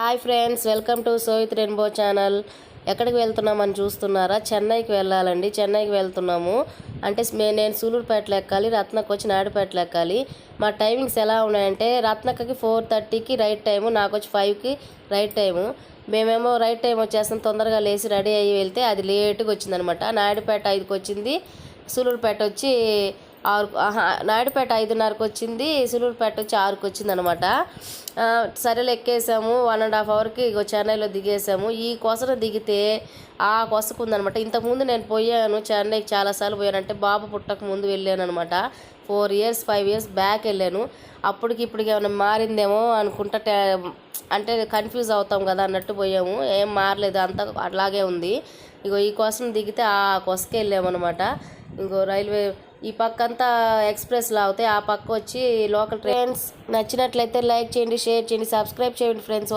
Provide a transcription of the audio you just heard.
Hi friends welcome to సోయిత్ rainbow channel. ఎక్కడికి వెళ్తున్నామని చూస్తున్నారా? చెన్నైకి వెళ్ళాలండి. చెన్నైకి వెళ్తున్నాము. అంటే మే- నేను సూలూరుపేటలో ఎక్కాలి రత్నకు వచ్చి నాయుడుపేటలో ఎక్కాలి. మా టైమింగ్స్ ఎలా ఉన్నాయంటే రత్నకకి ఫోర్ థర్టీకి రైట్ టైము నాకు వచ్చి ఫైవ్కి రైట్ టైము. మేమేమో రైట్ టైం వచ్చేస్తాం తొందరగా లేచి రెడీ అయ్యి వెళ్తే అది లేట్గా వచ్చిందనమాట. నాయుడుపేట ఐదుకి వచ్చింది సూలూరుపేట వచ్చి ఆరు ఆహా, నాయుడుపేట ఐదున్నరకు వచ్చింది సులూరుపేట వచ్చి ఆరుకు వచ్చింది అనమాట సరేలు ఎక్కేసాము వన్ అండ్ హాఫ్ అవర్కి ఇగో చెన్నైలో దిగేసాము. ఈ కొసన దిగితే ఆ కొసకు ఉందనమాట ఇంతకుముందు నేను పోయాను చెన్నైకి చాలాసార్లు పోయానంటే బాబు పుట్టక ముందు వెళ్ళాను అనమాట four years five years back వెళ్ళాను. అప్పటికి ఇప్పటికి ఏమైనా మారిందేమో అనుకుంటా అంటే కన్ఫ్యూజ్ అవుతాం కదా అన్నట్టు పోయాము. ఏం మారలేదు అంతా అట్లాగే ఉంది. ఇగో ఈ కోసం దిగితే ఆ కొసకి వెళ్ళామన్నమాట ఇంకో రైల్వే ఈ పక్క అంతా ఎక్స్ప్రెస్ అవుతాయి. ఆ పక్క వచ్చి లోకల్ ట్రైన్స్. నచ్చినట్లయితే లైక్ చేయండి షేర్ చేయండి సబ్స్క్రైబ్ చేయండి ఫ్రెండ్స్.